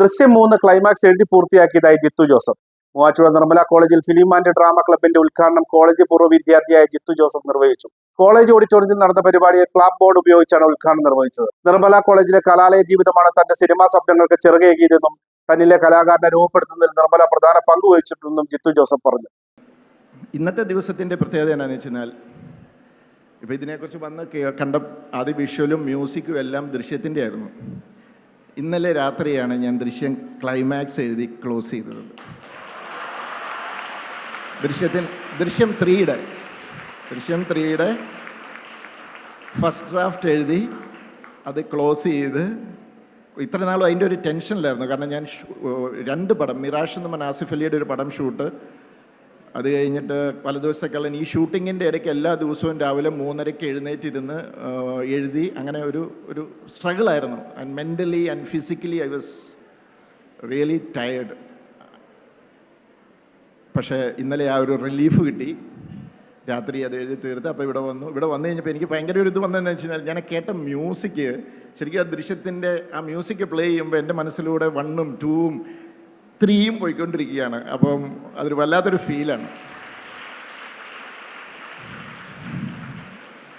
ദൃശ്യം മൂന്ന് ക്ലൈമാക്സ് എഴുതി പൂർത്തിയാക്കിയതായി ജിത്തു ജോസഫ്. മൂവാറ്റുപുഴ നിർമ്മല കോളേജിൽ ഫിലിം ആൻഡ് ഡ്രാമ ക്ലബിന്റെ ഉദ്ഘാടനം കോളേജ് പൂർവ വിദ്യാർത്ഥിയായ ജിത്തു ജോസഫ് നിർവഹിച്ചു. കോളേജ് ഓഡിറ്റോറിയത്തിൽ നടന്ന പരിപാടിയെ ക്ലാബ് ബോർഡ് ഉപയോഗിച്ചാണ് ഉദ്ഘാടനം നിർവഹിച്ചത്. നിർമ്മല കോളേജിലെ കലാലയ ജീവിതമാണ് തന്റെ സിനിമാ സ്വപ്നങ്ങൾക്ക് ചിറകേകിയതെന്നും തന്നിലെ കലാകാരനെ രൂപപ്പെടുത്തുന്നതിൽ നിർമ്മല പ്രധാന പങ്ക് വഹിച്ചിട്ടുണ്ടെന്നും ജിത്തു ജോസഫ് പറഞ്ഞു. ഇന്നത്തെ ദിവസത്തിന്റെ പ്രത്യേകത എന്നാന്ന് വെച്ചാൽ ഇപ്പോൾ ഇതിനെക്കുറിച്ച് വന്ന് കണ്ട ആദ്യ വിഷ്വലും മ്യൂസിക്കും എല്ലാം ദൃശ്യത്തിന്റെ ആയിരുന്നു ഇന്നലെ രാത്രിയാണ് ഞാൻ ദൃശ്യം ക്ലൈമാക്സ് എഴുതി ക്ലോസ് ചെയ്തത്. ദൃശ്യത്തിൽ ദൃശ്യം ത്രീയുടെ ദൃശ്യം ത്രീയുടെ ഫസ്റ്റ് ഡ്രാഫ്റ്റ് എഴുതി അത് ക്ലോസ് ചെയ്ത് ഇത്ര നാളും അതിന്റെ ഒരു ടെൻഷനിലായിരുന്നു. കാരണം ഞാൻ രണ്ട് പടം മിറാഷ് എന്ന് ആസിഫ് അലിയുടെ ഒരു പടം ഷൂട്ട് അത് കഴിഞ്ഞിട്ട് പല ദിവസത്തേക്കുള്ള ഈ ഷൂട്ടിങ്ങിന്റെ ഇടയ്ക്ക് എല്ലാ ദിവസവും രാവിലെ മൂന്നരയ്ക്ക് എഴുന്നേറ്റിരുന്ന് എഴുതി അങ്ങനെ ഒരു ഒരു സ്ട്രഗിളായിരുന്നു and mentally and physically I was really tired പക്ഷേ ഇന്നലെ ആ ഒരു റിലീഫ് കിട്ടി. രാത്രി അത് എഴുതി തീർത്ത് അപ്പോൾ ഇവിടെ വന്നു. ഇവിടെ വന്നു കഴിഞ്ഞപ്പോൾ എനിക്ക് ഭയങ്കര ഒരു ഇത് വന്നതെന്ന് വെച്ച് കഴിഞ്ഞാൽ ഞാൻ കേട്ട മ്യൂസിക് ശരിക്കും ആ ദൃശ്യത്തിന്റെ ആ മ്യൂസിക് പ്ലേ ചെയ്യുമ്പോൾ എന്റെ മനസ്സിലൂടെ വണ്ണും ടൂവും ത്രീയും പോയിക്കൊണ്ടിരിക്കുകയാണ്. അപ്പം അതൊരു വല്ലാത്തൊരു ഫീലാണ്